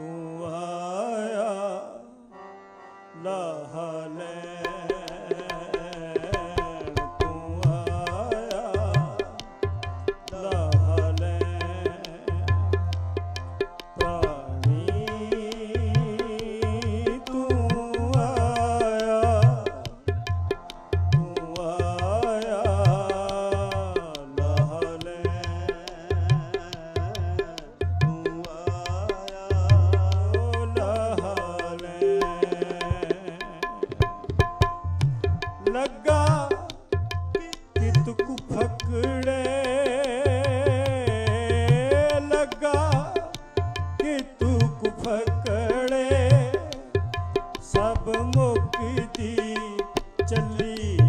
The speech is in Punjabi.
ਤੂੰ ਆਇਆ ਲਾਹ ਲੈ ਲੱਗਾ ਕਿਤ ਕੁ ਫਕੜੇ। ਲੱਗਾ ਕਿ ਤੂੰ ਕੁ ਫਕੜੇ। ਸਭ ਮੁਕਤੀ ਚੱਲੀ